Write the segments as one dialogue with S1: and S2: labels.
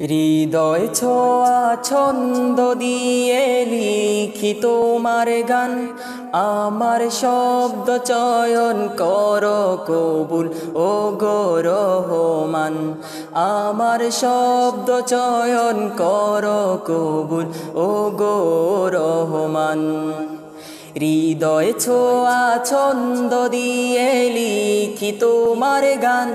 S1: হৃদয় ছোঁয়া ছন্দ দিয়ে লিখি তোমার গান। আমার শব্দ চয়ন কর কবুল ও গো রহমান। আমার শব্দ চয়ন কর কবুল ও গো রহমান। হৃদয় ছোঁয়া ছন্দ দিয়ে লিখি তোমার গান।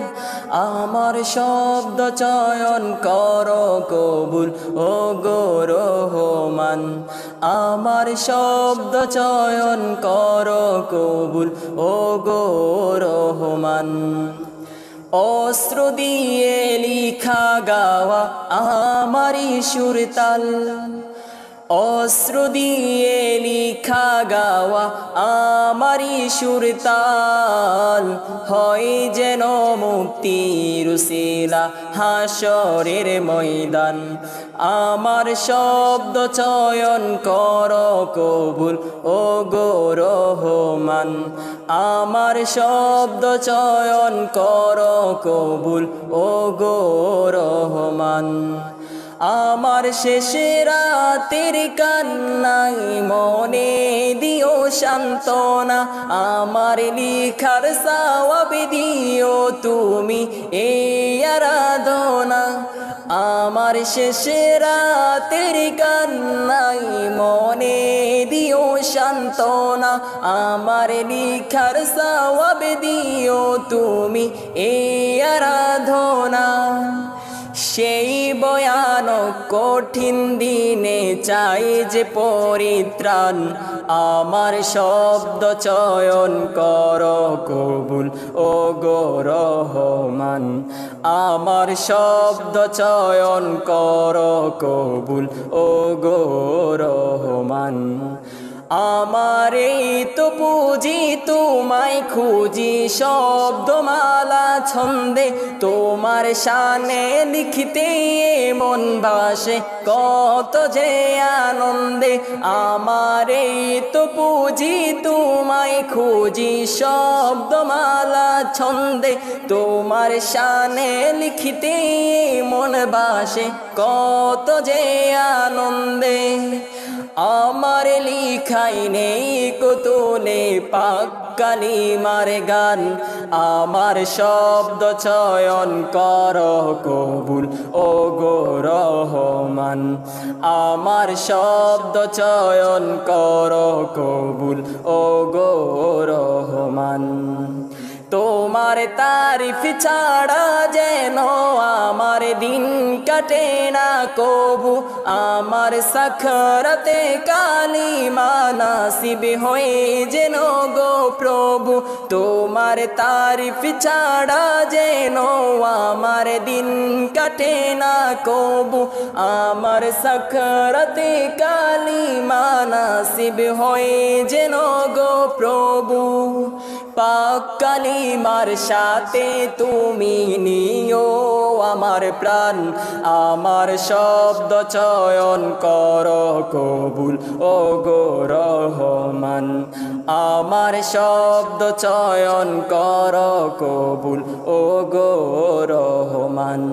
S1: আমার শব্দ চয়ন কর কবুল ও গো রহমান। আমার শব্দ চয়ন কর কবুল ও গো রহমান। অস্ত্র দিয়ে লিখা গাওয়া আমারই সুরতাল। অস্ত্র দিয়ে লিখা গাওয়া আমারই সুরতাল। হয় যেন মুক্তির উসিলা হাসরের ময়দান। আমার শব্দ চয়ন কর কবুল ও গো রহমান আমার শব্দ চয়ন কর কবুল ও গো রহমান আমার শেষে রাতের কান্নাই মনে দিও সান্ত্বনা, আমার লিখার সাওয়াব দিও তুমি এই আরাধনা। আমার শেষে রাতের কান্নাই মনে দিও সান্ত্বনা, আমার লিখার সাওয়াব দিও তুমি এই আরাধনা। কঠিন দিনে চাই যে পরিত্রাণ। আমার শব্দ চয়ন কর কবুল ও গো রহমান। আমার শব্দ চয়ন কর কবুল ও গো রহমান। আমার এই তো পুঁজি তোমায় খুঁজি, শব্দমালা ছন্দে তোমার শানে লিখিতে মন বাসে কত যে আনন্দে আমার এই তো পুঁজি তোমায় খুঁজি, শব্দমালা ছন্দে তোমার শানে লিখিতে মন বাসে কত যে আনন্দে আমার লিখাই নেই কতলে পাক্কালি মারে গান। আমার শব্দ চয়ন কর কবুল ও গো রহমান। আমার শব্দ চয়ন কর কবুল ও গো রহমান। তোমার তারিফ ছাড়া যেন আমার দিন কাটে না। কবু আমার সখরতে কালি মানাসিব হয়ে যেন গো প্রভু। তোমার তারিফ ছাড়া যেন আমার দিন কাটে না। কবু আমার সখরতে কালি মানাসিব হয়ে যেন গো প্রভু। পাক কালিমার সাথে তুমি নিও আমার প্রাণ। আমার শব্দ চয়ন কর কবুল ও রহমান। আমার শব্দ চয়ন কর কবুল ও রহমান।